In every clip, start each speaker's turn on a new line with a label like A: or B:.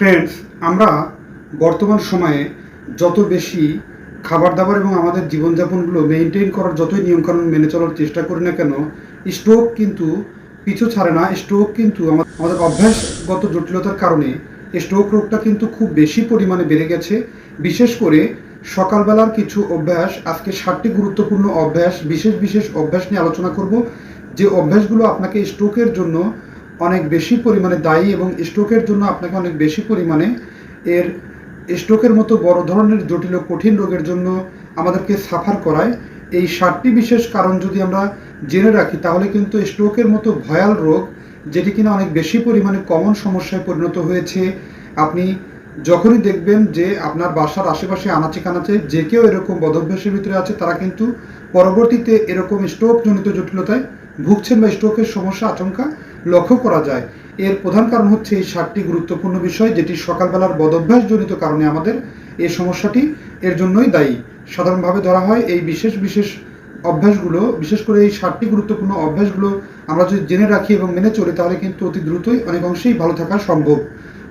A: Friends আমরা বর্তমান সময়ে যত বেশি খাবার দাবার এবং আমাদের জীবনযাপনগুলো মেনটেন করার যতই নিয়মকানুন মেনে চলার চেষ্টা করি না কেন স্ট্রোক কিন্তু পিছু ছাড়ে না স্ট্রোক কিন্তু আমাদের অভ্যাসগত জটিলতার কারণে স্ট্রোক রোগটা কিন্তু খুব বেশি পরিমাণে বেড়ে গেছে। বিশেষ করে সকালবেলার কিছু অভ্যাস, আজকে ষাটটি গুরুত্বপূর্ণ অভ্যাস, বিশেষ বিশেষ অভ্যাস নিয়ে আলোচনা করব। যে অভ্যাসগুলো আপনাকে স্ট্রোকের জন্য অনেক বেশি পরিমাণে দায়ী এবং স্ট্রোকের জন্য আপনাকে অনেক বেশি পরিমাণে এর স্ট্রোকের মতো বড় ধরনের জটিল ও কঠিন রোগের জন্য আমাদেরকে সাফার করায়। এই ষাটটি বিশেষ কারণ যদি আমরা জেনে রাখি, তাহলে কিন্তু স্ট্রোকের মতো ভয়াল রোগ, যেটি কিনা অনেক বেশি পরিমাণে কমন সমস্যায় পরিণত হয়েছে, আপনি যখনই দেখবেন যে আপনার বাসার আশেপাশে আনাচে কানাচে যে কেউ এরকম বদভ্যাসের ভিতরে আছে, তারা কিন্তু পরবর্তীতে এরকম স্ট্রোকজনিত জটিলতায় ভুগছেন বা স্ট্রোকের সমস্যা আশঙ্কা লক্ষ্য করা যায়। এর প্রধান কারণ হচ্ছে এই সাতটি গুরুত্বপূর্ণ বিষয় যেটি সকালবেলার বদভ্যাসজনিত কারণে আমাদের এই সমস্যাটি এর জন্যই দায়ী। সাধারণভাবে ধরা হয় এই বিশেষ বিশেষ অভ্যাসগুলো, বিশেষ করে এই সাতটি গুরুত্বপূর্ণ অভ্যাসগুলো আমরা যদি জেনে রাখি এবং মেনে চলি, তাহলে কিন্তু অতি দ্রুতই অনেক অংশেই ভালো থাকা সম্ভব।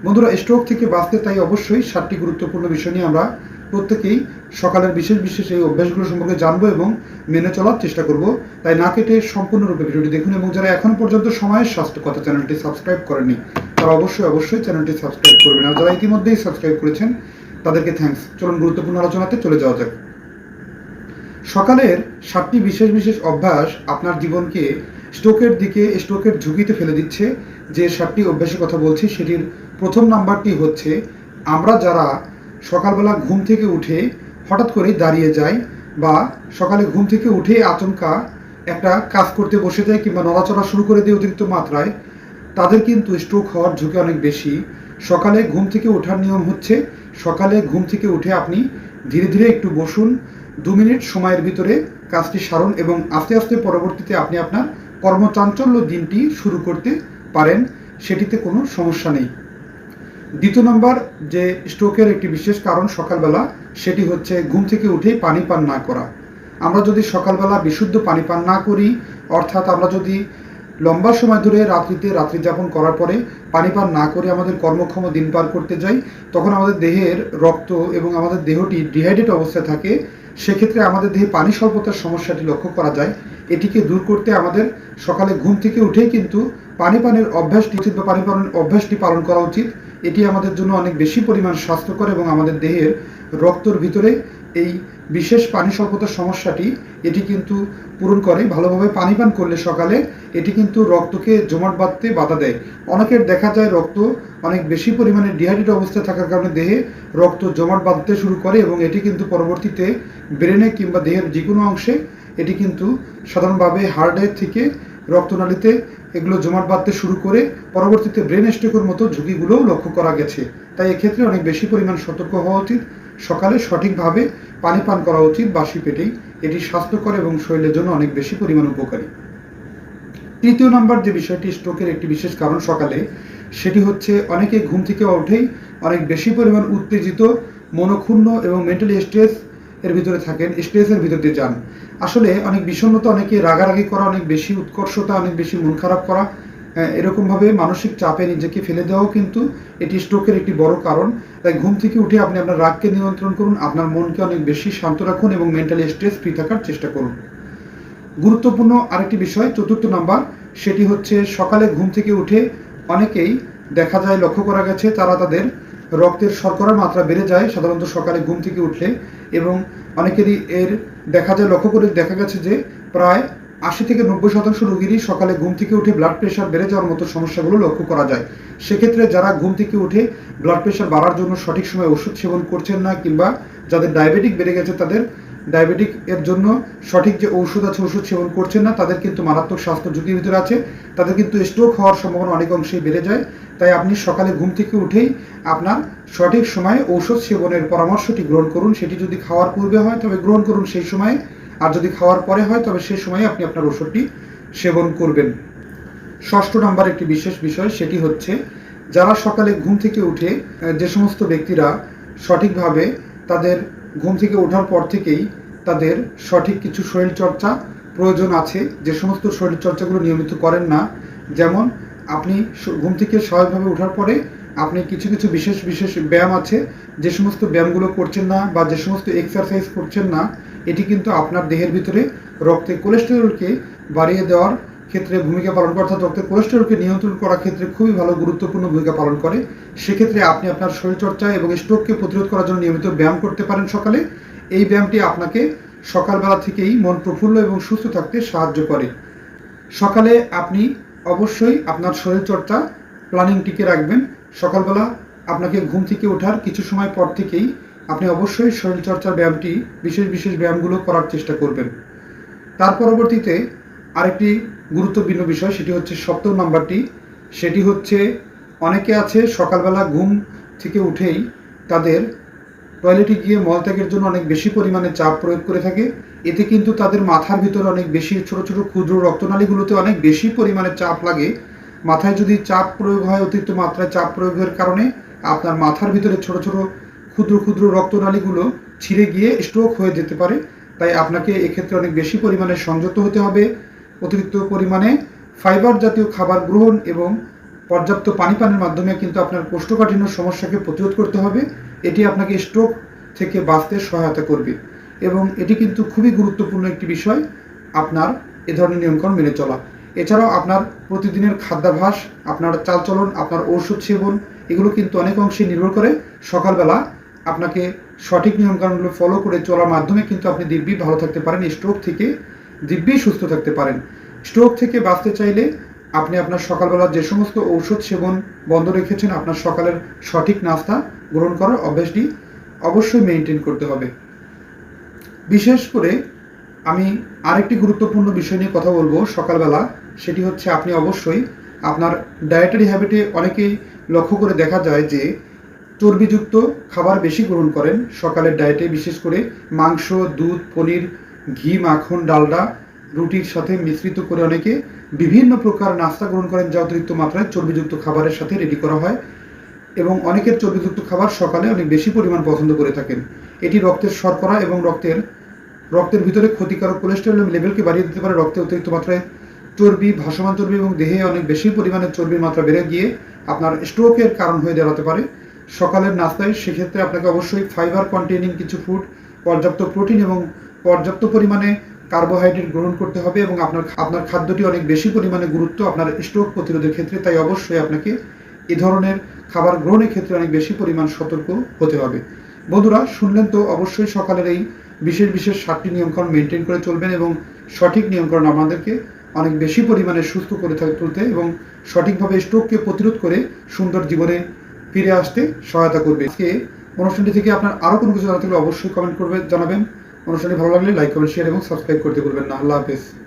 A: বন্ধুরা, স্ট্রোক থেকে বাঁচতে তাই অবশ্যই সাতটি গুরুত্বপূর্ণ বিষয় নিয়ে আমরা প্রত্যেকেই সকালের বিশেষ বিশেষ এই অভ্যাসগুলো সম্পর্কে জানব এবং মেনে চলার চেষ্টা করব। তাই না কেটে সম্পূর্ণরূপে ভিডিওটি দেখুন এবং যারা এখন পর্যন্ত সময়ের স্বাস্থ্য কথা চ্যানেলটি সাবস্ক্রাইব করেনি তারা অবশ্যই অবশ্যই চ্যানেলটি সাবস্ক্রাইব করবেন। আর যারা ইতিমধ্যেই সাবস্ক্রাইব করেছেন, তাদেরকে থ্যাঙ্কস চলুন গুরুত্বপূর্ণ আলোচনাতে চলে যাওয়া যাক। সকালের সাতটি বিশেষ বিশেষ অভ্যাস আপনার জীবনকে স্ট্রোকের দিকে, স্ট্রোকের ঝুঁকিতে ফেলে দিচ্ছে। যে সাতটি অভ্যাসের কথা বলছি, সেটির প্রথম নাম্বারটি হচ্ছে, আমরা যারা সকালবেলা ঘুম থেকে উঠে হঠাৎ করেই দাঁড়িয়ে যায় বা সকালে ঘুম থেকে উঠে আচমকা একটা কাজ করতে বসে যায় কিংবা নড়াচড়া শুরু করে দিয়ে অতিরিক্ত মাত্রায়, তাদের কিন্তু স্ট্রোক হওয়ার ঝুঁকি অনেক বেশি। সকালে ঘুম থেকে ওঠার নিয়ম হচ্ছে, সকালে ঘুম থেকে উঠে আপনি ধীরে ধীরে একটু বসুন, দু মিনিট সময়ের ভিতরে কাজটি সারুন এবং আস্তে আস্তে পরবর্তীতে আপনি আপনার কর্মচাঞ্চল্য দিনটি শুরু করতে পারেন, সেটিতে কোনো সমস্যা নেই। দ্বিতীয় নম্বর যে স্ট্রোকের একটি বিশেষ কারণ সকালবেলা, সেটি হচ্ছে ঘুম থেকে উঠেই পানি পান না করা। আমরা যদি সকালবেলা বিশুদ্ধ পানি পান না করি, অর্থাৎ আমরা যদি লম্বা সময় ধরে রাত্রিতে রাত্রি যাপন করার পরে পানি পান না করে আমাদের কর্মক্ষম দিন পার করতে যাই, তখন আমাদের দেহের রক্ত এবং আমাদের দেহটি ডিহাইড্রেট অবস্থায় থাকে। সেক্ষেত্রে আমাদের দেহে পানি স্বল্পতার সমস্যাটি লক্ষ্য করা যায়। এটিকে দূর করতে আমাদের সকালে ঘুম থেকে উঠেই কিন্তু পানি পানের অভ্যাসটি উচিত বা পানি পানের অভ্যাসটি পালন করা উচিত। এটি আমাদের জন্য অনেক বেশি পরিমাণ স্বাস্থ্যকর এবং আমাদের দেহের রক্তর ভিতরে এই বিশেষ পানি স্বল্পতার সমস্যাটি, এটি কিন্তু পূরণ করে, ভালোভাবে পানি পান করলে সকালে এটি কিন্তু রক্তকে জমাট বাঁধতে বাধা দেয়। অনেকের দেখা যায় রক্ত অনেক বেশি পরিমাণে ডিহাইড্রেট অবস্থায় থাকার কারণে দেহে রক্ত জমাট বাঁধতে শুরু করে এবং এটি কিন্তু পরবর্তীতে ব্রেনে কিংবা দেহের যে কোনো অংশে এটি কিন্তু সাধারণভাবে হার্টের থেকে রক্তনালীতে এগুলো জমাট বাঁধতে শুরু করে পরবর্তীতে ব্রেন স্ট্রোকের মতো ঝুঁকিগুলোও লক্ষ্য করা গেছে। তাই এক্ষেত্রে অনেক বেশি পরিমাণ সতর্ক হওয়া উচিত। সকালে সঠিকভাবে পানি পান করা উচিত বাসি পেটেই। এটি স্বাস্থ্যকর এবং শরীরের জন্য অনেক বেশি পরিমাণ উপকারী। তৃতীয় নাম্বার যে বিষয়টি স্ট্রোকের একটি বিশেষ কারণ সকালে, সেটি হচ্ছে অনেকে ঘুম থেকে উঠেই অনেক বেশি পরিমাণ উত্তেজিত, মনক্ষুণ্ণ এবং মেন্টালি স্ট্রেস এর ভিতরে থাকেন স্ট্রেসের ভিতর দিয়ে যান। আসলে অনেক বিষণ্ণতা, অনেকে রাগারাগি করা, অনেক বেশি উৎকর্ষতা, অনেক বেশি মন খারাপ করা এরকমভাবে মানসিক চাপে নিজেকে ফেলে দেওয়াও কিন্তু এটি স্ট্রোকের একটি বড় কারণ। তাই ঘুম থেকে উঠে আপনি আপনার রাগকে নিয়ন্ত্রণ করুন, আপনার মনকে অনেক বেশি শান্ত রাখুন এবং মেন্টালি স্ট্রেস ফ্রি থাকার চেষ্টা করুন। গুরুত্বপূর্ণ আরেকটি বিষয়, চতুর্থ নাম্বার, সেটি হচ্ছে সকালে ঘুম থেকে উঠে অনেকেই দেখা যায় লক্ষ্য করা গেছে, তারা তাদের রক্তের শর্করার মাত্রা বেড়ে যায়। সাধারণত সকালে ঘুম থেকে উঠলে এবং অনেকেরই এর দেখা যায়, লক্ষ্য করে দেখা গেছে যে প্রায় আশি থেকে নব্বই শতাংশ রোগীরই সকালে ঘুম থেকে উঠে ব্লাড প্রেশার বেড়ে যাওয়ার মতো সমস্যাগুলো লক্ষ্য করা যায়। সেক্ষেত্রে যারা ঘুম থেকে উঠে ব্লাড প্রেশার বাড়ার জন্য সঠিক সময় ওষুধ সেবন করছেন না কিংবা যাদের ডায়াবেটিক বেড়ে গেছে, তাদের ডায়াবেটিক এর জন্য সঠিক যে ঔষধ আছে ওষুধ সেবন করছেন না, তাদের কিন্তু মারাত্মক স্বাস্থ্য ঝুঁকির ভিতরে আছে। তাদের কিন্তু স্ট্রোক হওয়ার সম্ভাবনা অনেক অংশেই বেড়ে যায়। তাই আপনি সকালে ঘুম থেকে উঠেই আপনার সঠিক সময়ে ঔষধ সেবনের পরামর্শটি গ্রহণ করুন। সেটি যদি খাওয়ার পূর্বে হয়, তবে গ্রহণ করুন সেই সময়ে। আর যদি খাওয়ার পরে হয়, তবে সেই সময়ে আপনি আপনার ওষুধটি সেবন করবেন। ষষ্ঠ নাম্বার একটি বিশেষ বিষয়, সেটি হচ্ছে যারা সকালে ঘুম থেকে উঠে যে সমস্ত ব্যক্তিরা সঠিকভাবে তাদের ঘুম থেকে ওঠার পর থেকেই তাদের সঠিক কিছু শরীরচর্চা প্রয়োজন আছে। যে সমস্ত শরীরচর্চাগুলো নিয়মিত করেন না, যেমন আপনি ঘুম থেকে স্বাভাবিকভাবে ওঠার পরে আপনি কিছু কিছু বিশেষ বিশেষ ব্যায়াম আছে। যে সমস্ত ব্যায়ামগুলো করছেন না বা যে সমস্ত এক্সারসাইজ করছেন না, এটি কিন্তু আপনার দেহের ভিতরে রক্তে কোলেস্টেরলকে বাড়িয়ে দেওয়ার ক্ষেত্রে ভূমিকা পালন করে, অর্থাৎ রক্তের কোলেস্টেরলকে নিয়ন্ত্রণ করার ক্ষেত্রে খুবই ভালো গুরুত্বপূর্ণ ভূমিকা পালন করে। সেক্ষেত্রে আপনি আপনার শরীরচর্চা এবং স্ট্রোককে প্রতিরোধ করার জন্য নিয়মিত ব্যায়াম করতে পারেন সকালে। এই ব্যায়ামটি আপনাকে সকালবেলা থেকেই মন প্রফুল্ল এবং সুস্থ থাকতে সাহায্য করে। সকালে আপনি অবশ্যই আপনার শরীরচর্চা প্ল্যানিংটিকে রাখবেন। সকালবেলা আপনাকে ঘুম থেকে ওঠার কিছু সময় পর থেকেই আপনি অবশ্যই শরীরচর্চার ব্যায়ামটি, বিশেষ বিশেষ ব্যায়ামগুলো করার চেষ্টা করবেন। তার পরবর্তীতে আরেকটি গুরুত্বপূর্ণ বিষয়, সেটি হচ্ছে সপ্তম নাম্বারটি। সেটি হচ্ছে, অনেকে আছে সকালবেলা ঘুম থেকে উঠেই তাদের টয়লেটে গিয়ে মলত্যাগের জন্য অনেক বেশি পরিমাণে চাপ প্রয়োগ করে থাকে। এতে কিন্তু তাদের মাথার ভিতরে অনেক বেশি ছোট ছোট ক্ষুদ্র রক্তনালীগুলোতে অনেক বেশি পরিমাণে চাপ লাগে। মাথায় যদি চাপ প্রয়োগ হয়, অতিরিক্ত মাত্রায় চাপ প্রয়োগের কারণে আপনার মাথার ভিতরে ছোট ছোট ক্ষুদ্র ক্ষুদ্র রক্তনালীগুলো ছিঁড়ে গিয়ে স্ট্রোক হয়ে যেতে পারে। তাই আপনাকে এক্ষেত্রে অনেক বেশি পরিমাণে সংযত হতে হবে। অতিরিক্ত পরিমাণে ফাইবার জাতীয় খাবার গ্রহণ এবং পর্যাপ্ত পানি পানের মাধ্যমে কিন্তু আপনার কোষ্ঠকাঠিন্য সমস্যাকে প্রতিরোধ করতে হবে। এটি আপনাকে স্ট্রোক থেকে বাঁচতে সহায়তা করবে এবং এটি কিন্তু খুবই গুরুত্বপূর্ণ একটি বিষয় আপনার এ ধরনের নিয়মকানুন মেনে চলা। এছাড়াও আপনার প্রতিদিনের খাদ্যাভ্যাস, আপনার চালচলন, আপনার ঔষধ সেবন, এগুলো কিন্তু অনেক অংশে নির্ভর করে সকালবেলা আপনাকে সঠিক নিয়মকানুনগুলো ফলো করে চলার মাধ্যমে কিন্তু আপনি দিব্যি ভালো থাকতে পারেন। স্ট্রোক থেকে দিব্যি সুস্থ থাকতে পারেন। স্ট্রোক থেকে বাঁচতে চাইলে আপনি আপনার সকালবেলা যে সমস্ত ঔষধ সেবন বন্ধ রেখেছেন, আপনার সকালের সঠিক নাস্তা গ্রহণ করার অভ্যাসটি অবশ্যই মেনটেন করতে হবে। বিশেষ করে আমি আরেকটি গুরুত্বপূর্ণ বিষয় নিয়ে কথা বলব সকালবেলা, সেটি হচ্ছে আপনি অবশ্যই আপনার ডায়েটারি হ্যাবিটে অনেকেই লক্ষ্য করে দেখা যায় যে চর্বিযুক্ত খাবার বেশি গ্রহণ করেন সকালের ডায়েটে বিশেষ করে মাংস, দুধ, পনির ঘি, মাখন, ডালডা, রুটির সাথে মিশ্রিত করে অনেকে বিভিন্ন প্রকার নাস্তা গ্রহণ করেন যা অতিরিক্ত মাত্রায় চর্বিযুক্ত খাবারের সাথে রেডি করা হয় এবং অনেকের চর্বিযুক্ত খাবার সকালে অনেক বেশি পরিমাণ পছন্দ করে থাকেন। এটি রক্তের শর্করা এবং রক্তের রক্তের ভিতরে ক্ষতিকারক কোলেস্টেরল লেভেলকে বাড়িয়ে দিতে পারে। রক্তে অতিরিক্ত মাত্রায় চর্বি, ভাসমান চর্বি এবং দেহে অনেক বেশি পরিমাণে চর্বির মাত্রা বেড়ে গিয়ে আপনার স্ট্রোকের কারণ হয়ে দাঁড়াতে পারে। সকালের নাস্তায় সেক্ষেত্রে আপনাকে অবশ্যই ফাইবার কন্টেনিং কিছু ফুড পর্যাপ্ত প্রোটিন এবং পর্যাপ্ত পরিমাণে কার্বোহাইড্রেট গ্রহণ করতে হবে এবং আপনার আপনার খাদ্যটি অনেক বেশি পরিমাণে গুরুত্ব আপনার স্ট্রোক প্রতিরোধের ক্ষেত্রে, তাই অবশ্যই আপনাকে এ ধরনের খাবার গ্রহণের ক্ষেত্রে অনেক বেশি পরিমাণ সতর্ক হতে হবে। বন্ধুরা, শুনলেন তো অবশ্যই সকালের এই বিশেষ বিশেষ সাতটি নিয়মকানুন মেনটেন করে চলবেন এবং সঠিক নিয়মকানুন আমাদেরকে অনেক বেশি পরিমাণে সুস্থ করে তুলতে এবং সঠিকভাবে স্ট্রোককে প্রতিরোধ করে সুন্দর জীবনে ফিরে আসতে সহায়তা করবে। আজকে অনুষ্ঠানটি থেকে আপনার আরও কোনো কিছু জানা থাকলে অবশ্যই কমেন্ট করবে জানাবেন। অনুষ্ঠানটি ভালো লাগলে লাইক কমেন্ট শেয়ার এবং সাবস্ক্রাইব করতে ভুলবেন না। আল্লাহ হাফেজ।